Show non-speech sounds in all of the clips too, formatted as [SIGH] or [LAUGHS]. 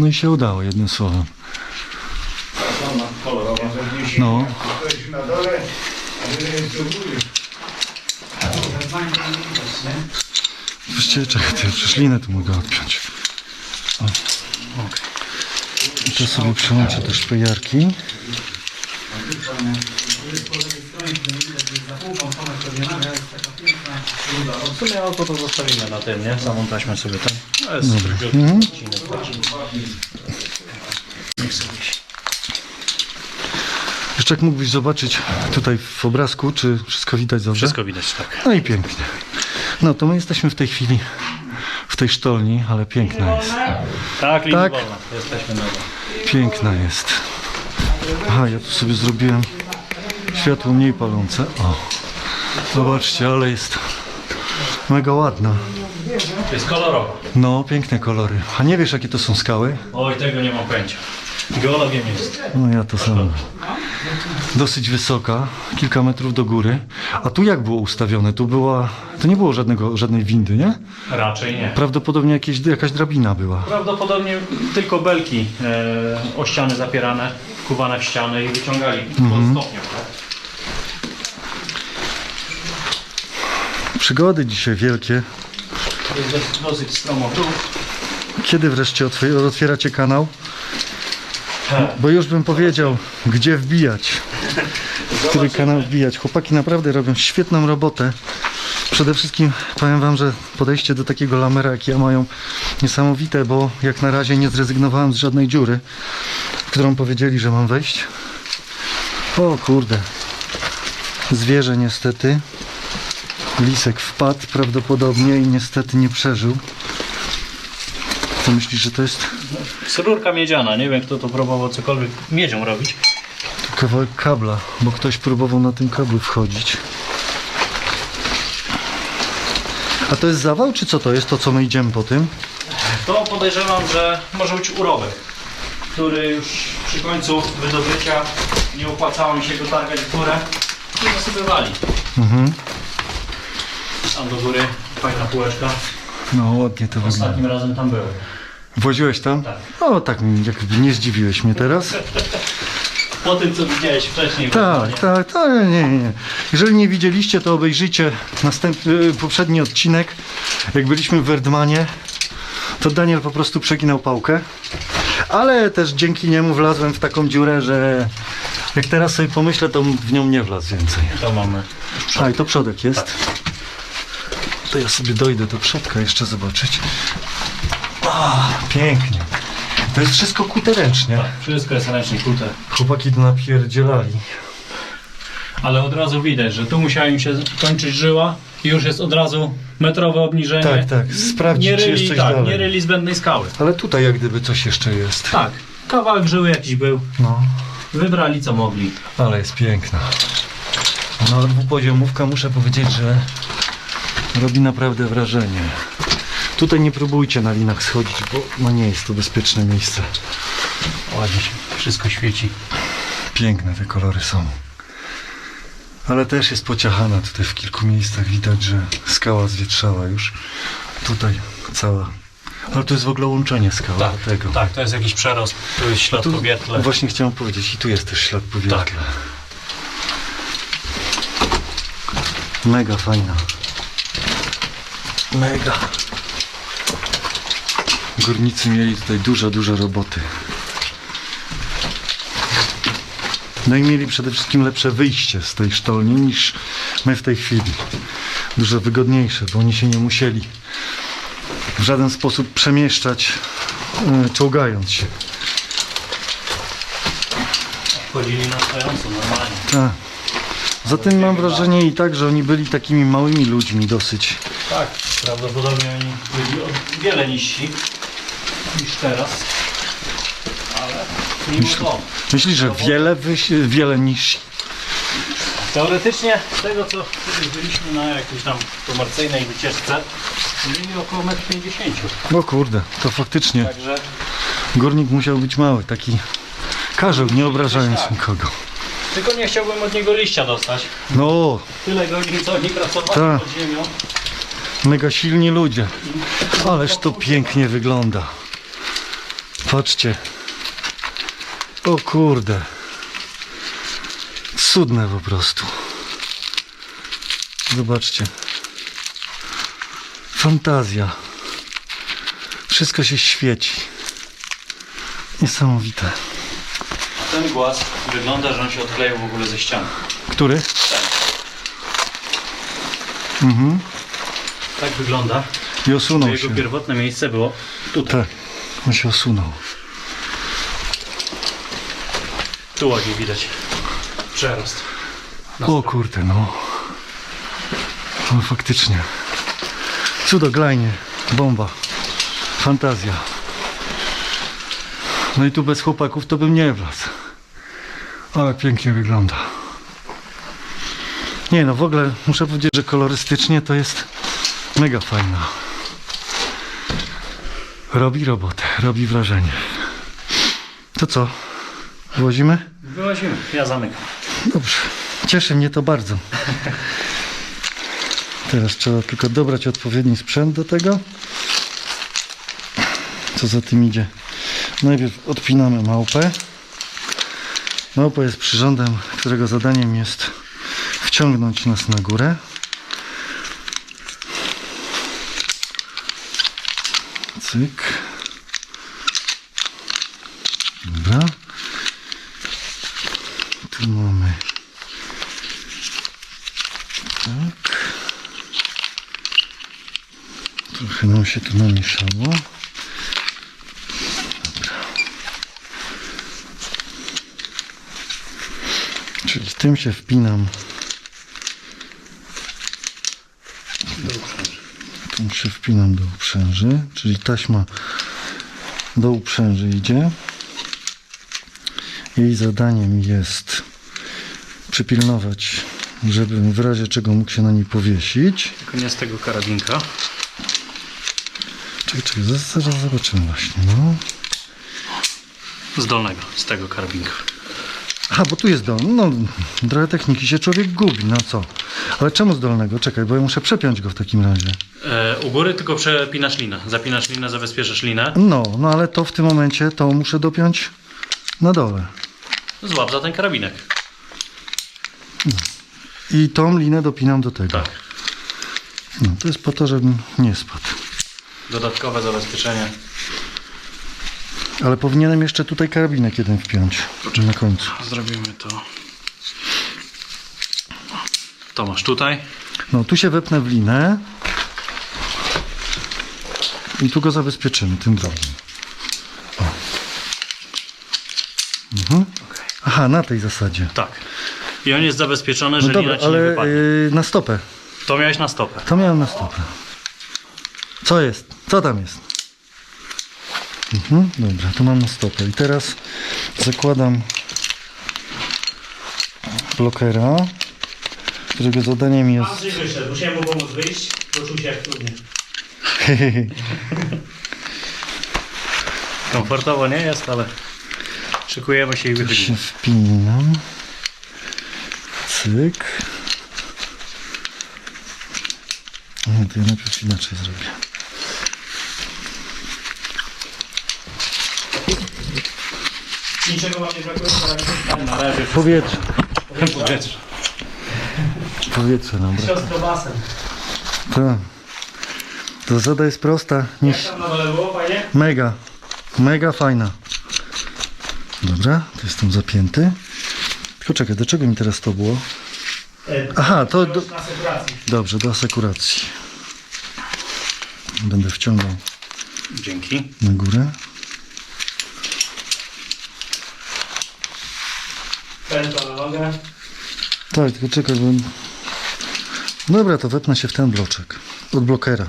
No i się udało, jednym słowem. No, na do czekaj, to ja przecież linę tu mogę odpiąć. O. I to sobie przełączę te szpejarki. Auto to zostawimy na tym, nie? Samą taśmę sobie tam. To jest Dobra. króciutki Mhm. odcinek. Niech sobie wisi. Jeszcze jak mógłbyś zobaczyć tutaj w obrazku, czy wszystko widać dobrze? Wszystko widać tak. No i pięknie. No to my jesteśmy w tej chwili w tej sztolni, ale piękna jest. Tak, linia Tak. wolna. Jesteśmy na Piękna jest. Aha, ja tu sobie zrobiłem światło mniej palące. O, zobaczcie, ale jest mega ładna. Jest kolorowa. No, piękne kolory. A nie wiesz, jakie to są skały? Oj, tego nie mam pojęcia. Geologiem jest. No ja to samo. Dosyć wysoka, kilka metrów do góry. A tu jak było ustawione? Tu była, to nie było żadnego, żadnej windy, nie? Raczej nie. Prawdopodobnie jakieś, jakaś drabina była. Prawdopodobnie tylko belki e, o ściany zapierane, kuwane w ścianę i wyciągali po stopniach, tak? Przygody dzisiaj wielkie. Dosyć, stromo tu. Kiedy wreszcie otw- otwieracie kanał? Bo już bym powiedział, gdzie wbijać. Który kanał wbijać. Chłopaki naprawdę robią świetną robotę. Przede wszystkim powiem wam, że podejście do takiego lamera jak ja mają niesamowite, bo jak na razie nie zrezygnowałem z żadnej dziury, w którą powiedzieli, że mam wejść. O kurde. Zwierzę niestety. Lisek wpadł prawdopodobnie i niestety nie przeżył. Co myślisz, że to jest? Rurka miedziana, nie wiem kto to próbował cokolwiek miedzią robić. Kawałek kabla, bo ktoś próbował na tym kablu wchodzić. A to jest zawał, czy co to jest, to co my idziemy po tym? To podejrzewam, że może być urobek, który już przy końcu wydobycia nie opłacało mi się go targać w górę i zasypywali. Mhm. Tam do góry fajna półeczka. No ładnie to wygląda. Ostatnim razem tam byłem. Woziłeś tam? Tak. O, tak, jakby nie zdziwiłeś mnie teraz. [LAUGHS] Po tym co widziałeś wcześniej. Tak, tak, tak, nie, nie, nie. Jeżeli nie widzieliście, to obejrzyjcie następny, poprzedni odcinek. Jak byliśmy w Werdmanie, to Daniel po prostu przeginał pałkę. Ale też dzięki niemu wlazłem w taką dziurę, że jak teraz sobie pomyślę, to w nią nie wlazł więcej. To mamy. A i to przodek jest. To ja sobie dojdę do przodka jeszcze zobaczyć. A, pięknie. To jest wszystko kute ręcznie. Wszystko jest ręcznie kute. Chłopaki to napierdzielali. Ale od razu widać, że tu musiała im się kończyć żyła i już jest od razu metrowe obniżenie. Tak, tak. Sprawdzić, Nie czy jest ryli, coś tak, dalej. nie ryli zbędnej skały. Ale tutaj jak gdyby coś jeszcze jest. Tak, kawałek żyły jakiś był. No, Wybrali co mogli. ale jest piękna. No, dwupoziomówka muszę powiedzieć, że robi naprawdę wrażenie. Tutaj nie próbujcie na linach schodzić, bo no nie jest to bezpieczne miejsce. Ładnie się wszystko świeci. Piękne te kolory są. Ale też jest pociachana tutaj w kilku miejscach. Widać, że skała zwietrzała już. Tutaj cała. Ale to jest w ogóle łączenie skały Tak, tego. tak, to jest jakiś przerost, tu jest ślad Tu po wietle. Właśnie chciałem powiedzieć, i tu jest też ślad po wietle. Tak. Mega fajna. Mega. Górnicy mieli tutaj dużo, dużo roboty. No i mieli przede wszystkim lepsze wyjście z tej sztolni niż my w tej chwili. Dużo wygodniejsze, bo oni się nie musieli w żaden sposób przemieszczać, e, czołgając się. Chodzili na stojąco normalnie. Tak. Zatem mam wrażenie i tak, że oni byli takimi małymi ludźmi dosyć. Tak, prawdopodobnie oni byli o wiele niżsi niż teraz. Ale mimo to. Myślisz, że wiele, wyś- wiele niż... Teoretycznie z tego co kiedyś byliśmy na jakiejś tam komercyjnej wycieczce, mieli około 1,50 m. O kurde, to faktycznie Także górnik musiał być mały, taki karzeł, nie obrażając Tak. nikogo. tylko nie chciałbym od niego liścia dostać. No, Tyle godzin co oni pracowali Tak. pod ziemią. Mega silni ludzie. Ależ to pięknie wygląda. Patrzcie. O kurde. Cudne po prostu. Zobaczcie. Fantazja. Wszystko się świeci. Niesamowite. Ten głaz wygląda, że on się odkleił w ogóle ze ściany. Który? Mhm. Tak wygląda. I osunął Jego się. pierwotne miejsce było tutaj. Tak. On się osunął. Tu ładnie widać przerost. O kurde, no. No faktycznie. Cudoglajnie. Bomba. Fantazja. No i tu bez chłopaków to bym nie wlazł. Ale pięknie wygląda. Nie no, w ogóle muszę powiedzieć, że kolorystycznie to jest mega fajna. Robi robotę, robi wrażenie. To co? Włozimy? Wyłazimy. Ja zamykam. Dobrze, cieszy mnie to bardzo. Teraz trzeba tylko dobrać odpowiedni sprzęt do tego. Co za tym idzie? Najpierw odpinamy małpę. Małpa jest przyrządem, którego zadaniem jest wciągnąć nas na górę. Cyk. Dobra. Tu mamy. Tak. Trochę nam się tu namieszało. Czyli tym się wpinam. Tym się wpinam do uprzęży, czyli taśma do uprzęży idzie. Jej zadaniem jest przypilnować, żebym w razie czego mógł się na niej powiesić. Tylko nie z tego karabinka. Czekaj, czekaj, zaraz, zobaczymy właśnie, no. Z dolnego, z tego karabinka. Aha, bo tu jest dolny. No, trochę techniki się człowiek gubi, no co? Ale czemu z dolnego? Czekaj, bo ja muszę przepiąć go w takim razie. E, u góry tylko przepinasz linę. Zapinasz linę, zabezpieczasz linę. No, no ale to w tym momencie to muszę dopiąć na dole. Złap za ten karabinek. I tą linę dopinam do tego. Tak. No, to jest po to, żebym nie spadł. Dodatkowe zabezpieczenie. Ale powinienem jeszcze tutaj karabinek jeden wpiąć. Na końcu. Zrobimy to. To masz tutaj. No, tu się wepnę w linę. I tu go zabezpieczymy tym drobnym. O. Mhm. Aha, na tej zasadzie. Tak. I on jest zabezpieczony, No że dobra, lina ci nie ale wypadnie. yy, na stopę. To miałeś na stopę. To miałem na stopę. Co jest? Co tam jest? Mhm, dobra, to mam na stopę. I teraz zakładam blokera, którego zadaniem jest... Andrzej wyszedł, musiałem mu pomóc wyjść, bo czuł się jak trudnie. [LAUGHS] Komfortowo nie jest, ale szykujemy się i Tu się wychodzimy. wpinam. Cyk. Nie, to ja najpierw inaczej zrobię. Niczego wam nie brakuje, ale Na razie Powietrze. powietrze. Powietrze, dobra. siostro basen. Tak. To zasada jest prosta. Nie, Jak tam na dole było, panie? Mega, mega fajna. Dobra, to jestem zapięty. Tylko czekaj, do czego mi teraz to było? E, Aha, to do, dobrze, do asekuracji. Będę wciągał Dzięki. na górę. Pętla na nogę. Tak, tylko czekaj, bo... Dobra, to wepnę się w ten bloczek. Od blokera.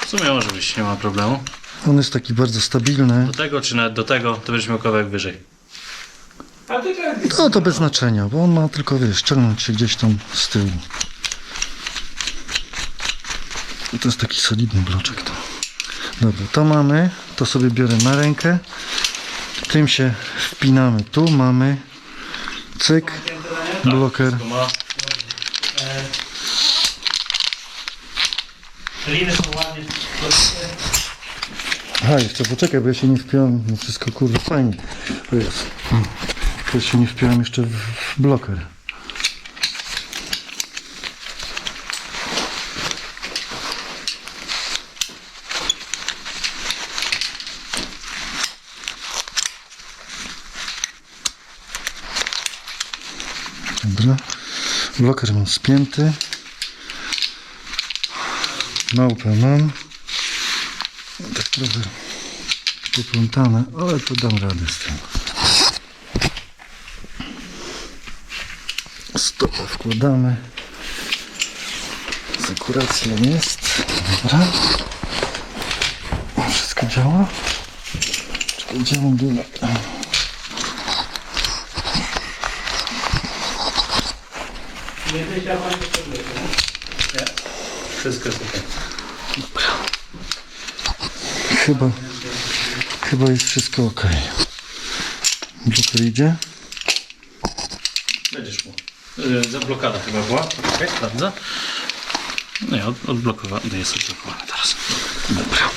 W sumie może być, nie ma problemu. On jest taki bardzo stabilny. Do tego czy nawet do tego, to będziesz miał kawałek wyżej. A ty. No to bez znaczenia, bo on ma tylko, wiesz, ciągnąć się gdzieś tam z tyłu. I to jest taki solidny bloczek to. Dobra, to mamy. To sobie biorę na rękę. Tym się wpinamy. Tu mamy cyk, bloker. To ma E, liny są ładnie. A, jeszcze poczekaj, bo ja się nie wpiąłem. No wszystko kurwa fajnie. To jest. To się nie wpiąłem jeszcze w bloker. Dobra. Bloker mam spięty. Małpę mam. Tak trochę poplątane, ale to dam radę z tym. Stopę wkładamy. Sekuracja jest. Dobra. Wszystko działa. Wszystko jest okej. Chyba, chyba jest wszystko ok. Bloker idzie. Będziesz mu. Yy, zablokada chyba była. Okej, sprawdzę. Nie, od, odblokowany. Nie jest odblokowany teraz. Dobra.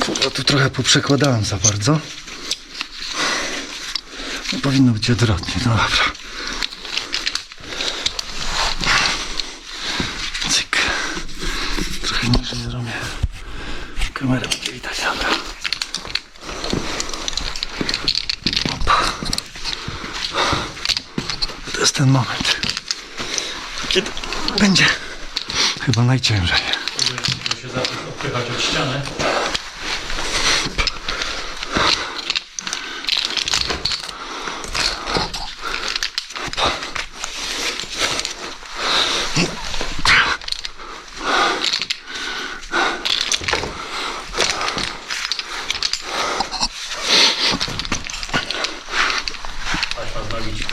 Kurwa, tu trochę poprzekładałem za bardzo. No, powinno być odwrotnie, no dobra. Cyk. Trochę niżej zrobię. Kamera będzie widać, dobra. Opa. To jest ten moment, kiedy będzie chyba najciężej. Żeby się zacząć odpychać od ściany. Taśma znawić.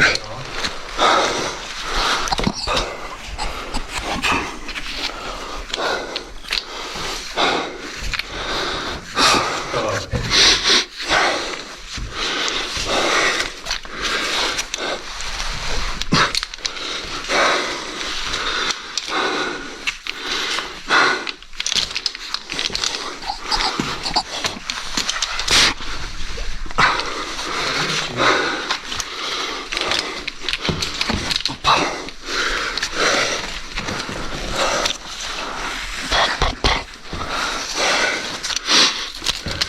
Kawałek.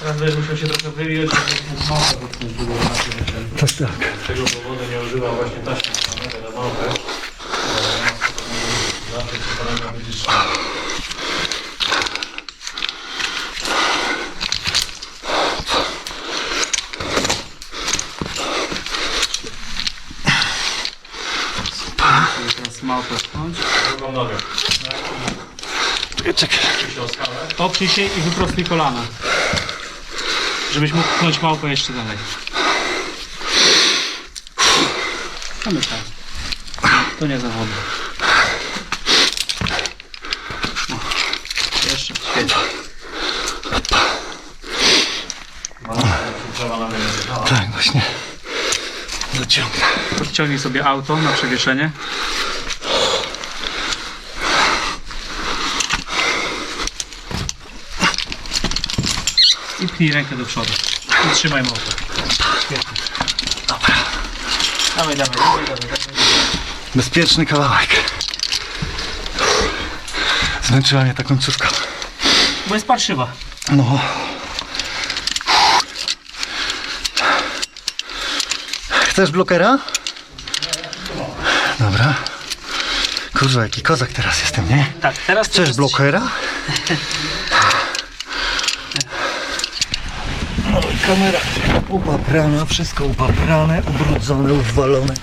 Teraz będziesz musiał się trochę wyjąć, żeby mógł małpę dotknąć było na tym To jest tak. Z tego powodu nie używam właśnie taśmy samego na małpę. Zawsze. Teraz małpę wpiąć. Drugą nogę. Czekaj, czekaj. Oprzyj się o skałę. Oprzyj się i wyprostuj kolana. Żebyś mógł pchnąć małpę jeszcze dalej. Zamykaj. To nie zawodne. No. Jeszcze świeci. Zjechała. Tak, właśnie. Zaciągnę. Podciągnij sobie auto na przewieszenie. I pchnij rękę do przodu. I trzymaj mowę. Świetnie. Dawaj, dawaj, dawaj, dawaj. Bezpieczny kawałek. Zmęczyła mnie ta końcówka. Bo jest parszywa. No. Chcesz blokera? Dobra. Kurwa, jaki kozak teraz jestem, nie? Tak, teraz Chcesz blokera? [LAUGHS] No, kamera upaprana, wszystko upaprane, ubrudzone, uwalone.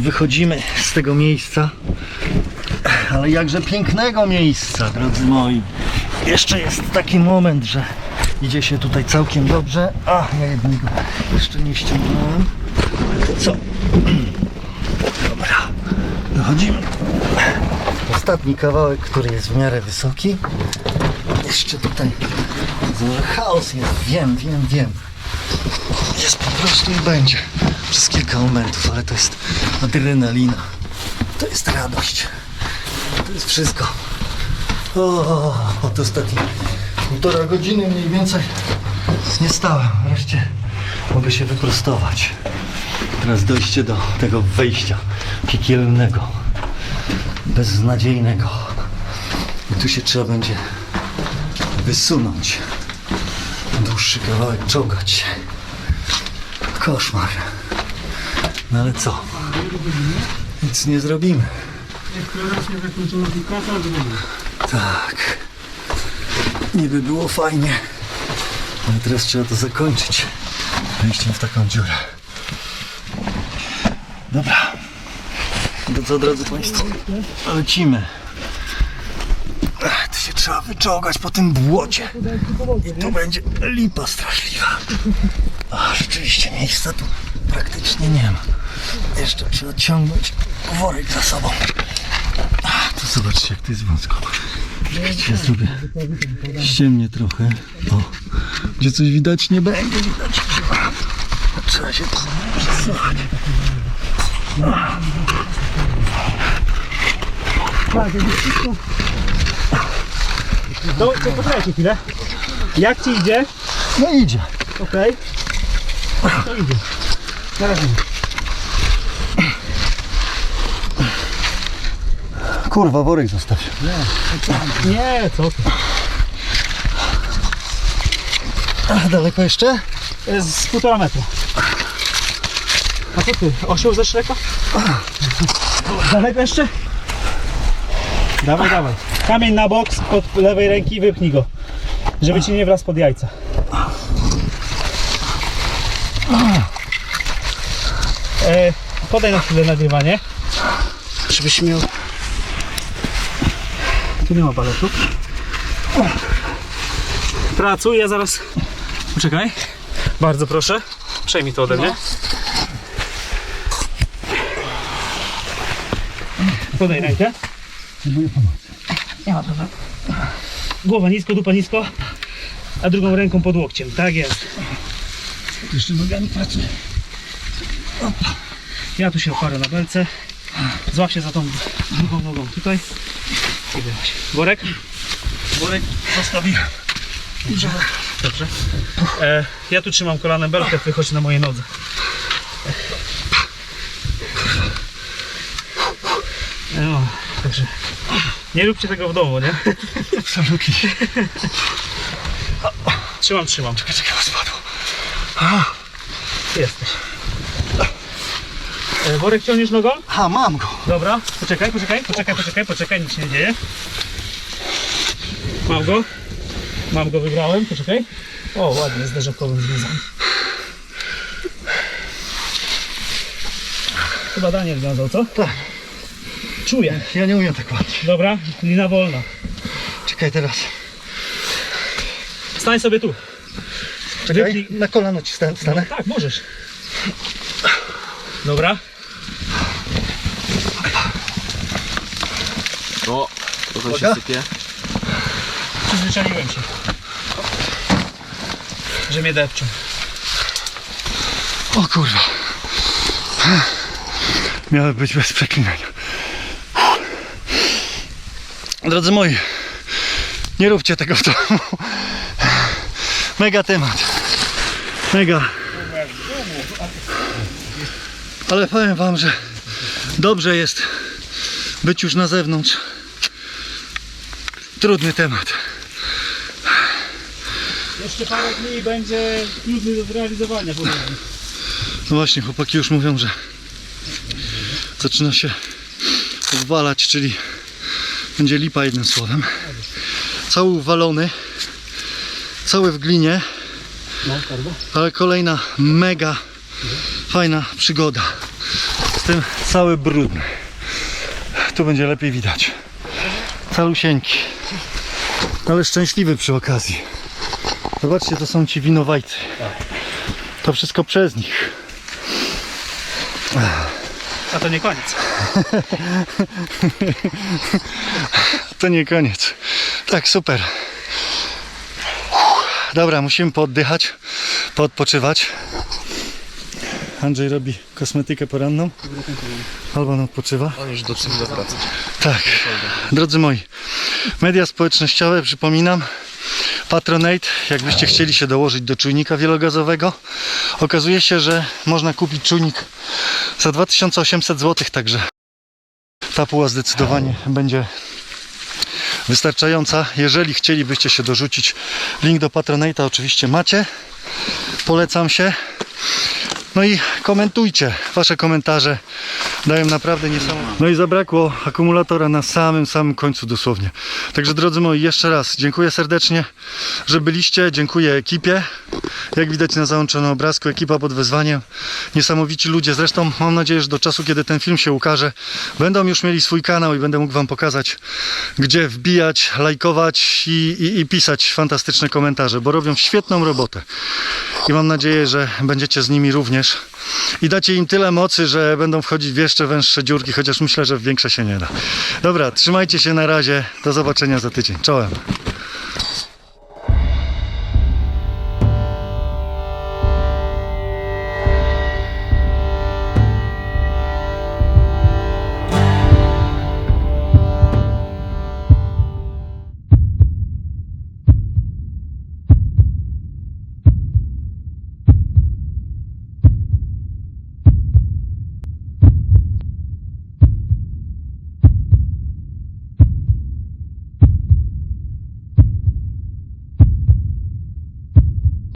Wychodzimy z tego miejsca. Ale jakże pięknego miejsca, drodzy moi. Jeszcze jest taki moment, że Idzie się tutaj całkiem dobrze. A, ja jednego jeszcze nie ściągnąłem. Co? Dobra, dochodzimy. Ostatni kawałek, który jest w miarę wysoki. Jeszcze tutaj że chaos jest, wiem, wiem, wiem. Jest po prostu i będzie. Przez kilka momentów, ale to jest adrenalina. To jest radość. To jest wszystko. O, od ostatnich półtora godziny mniej więcej nie stałem. Wreszcie mogę się wyprostować. Teraz dojście do tego wejścia piekielnego, beznadziejnego. I tu się trzeba będzie wysunąć. Dłuższy kawałek czołgać się. Koszmar. No ale co? Nic nie zrobimy. Tak. Niby było fajnie. Ale teraz trzeba to zakończyć. Wejściem w taką dziurę. Dobra. To co, drodzy Państwo? Lecimy. Tu trzeba wyczołgać po tym błocie. I to będzie lipa straszliwa. A, rzeczywiście miejsca tu praktycznie nie ma. Jeszcze trzeba ciągnąć worek za sobą. A, tu zobaczcie jak to jest wąsko. Ja sobie ściemnie trochę. O, gdzie coś widać nie będzie widać. Trzeba się przesuwać. To, to poczekajcie chwilę. Jak ci idzie? No idzie. Okej. To idzie. Na razie. Kurwa, worek zostaw. Nie, co ty. A, daleko jeszcze? Z półtora metra. A co ty? Osioł ze szreka? Daleko jeszcze? Dawaj, dawaj. Kamień na bok od lewej ręki i wypnij go. Żeby ci nie wlazł pod jajca. E, podaj na chwilę nagrywanie. Żebyś miał... Tu nie ma baletu. Pracuj, ja zaraz... Poczekaj. Bardzo proszę. Przejmij to ode mnie. Podaj rękę. Głowa nisko, dupa nisko, a drugą ręką pod łokciem. Tak jest. Jeszcze nogami pracuję. Ja tu się oparę na belce. Złap się za tą drugą nogą tutaj. I wychodź. Worek? Worek zostawiłem. Dobrze. Dobrze. E, ja tu trzymam kolanem belkę, wychodź na mojej nodze. No, także nie róbcie tego w domu, nie? Absolutnie. Trzymam, trzymam. Czekaj, czekaj, bo spadło. Jesteś. E, worek ciągniesz nogą? Ha, mam go. Dobra, poczekaj, poczekaj, poczekaj, poczekaj, poczekaj, nic się nie dzieje. Mam go. Mam go, wybrałem, poczekaj. O, ładnie, z derzakowym związany. Chyba Daniel wiązał, co? Tak. Czuję. Ja nie umiem tak ładnie. Dobra, lina wolna. Czekaj teraz. Stań sobie tu. Czekaj, Wypnij- na kolano ci stan- stanę. Tak, możesz. Dobra. O, trochę Uwaga. się sypie. Przyzwyczaiłem się. Że mnie depczą. O kurwa. Miały być bez przeklinania. Drodzy moi, nie róbcie tego w domu. Mega temat. Mega. Ale powiem wam, że dobrze jest być już na zewnątrz. Trudny temat. Jeszcze parę dni i będzie trudny do zrealizowania. powiem. No właśnie, chłopaki już mówią, że zaczyna się uwalać, czyli będzie lipa jednym słowem. Cały uwalony, cały w glinie, No, ale kolejna mega fajna przygoda. Z tym cały brudny. Tu będzie lepiej widać. Calusieńki. Ale szczęśliwy przy okazji. Zobaczcie, to są ci winowajcy. To wszystko przez nich. A to nie koniec. [LAUGHS] To nie koniec. Tak, super. Dobra, musimy pooddychać, poodpoczywać. Andrzej robi kosmetykę poranną. Albo on odpoczywa. On już do czym wracać. Tak. Drodzy moi, media społecznościowe, przypominam, Patronate, jakbyście chcieli się dołożyć do czujnika wielogazowego, okazuje się, że można kupić czujnik za 2800 zł, także ta puła zdecydowanie będzie wystarczająca. Jeżeli chcielibyście się dorzucić, link do Patronate'a oczywiście macie. Polecam się. No i komentujcie. Wasze komentarze dają naprawdę niesamowite. No i zabrakło akumulatora na samym, samym końcu dosłownie. Także drodzy moi, jeszcze raz dziękuję serdecznie, że byliście. Dziękuję ekipie. Jak widać na załączonym obrazku, ekipa pod wezwaniem. Niesamowici ludzie. Zresztą mam nadzieję, że do czasu, kiedy ten film się ukaże, będą już mieli swój kanał i będę mógł Wam pokazać, gdzie wbijać, lajkować i, i, i pisać fantastyczne komentarze, bo robią świetną robotę. I mam nadzieję, że będziecie z nimi również. I dacie im tyle mocy, że będą wchodzić w jeszcze węższe dziurki, chociaż myślę, że w większe się nie da. Dobra, trzymajcie się na razie. Do zobaczenia za tydzień. Czołem.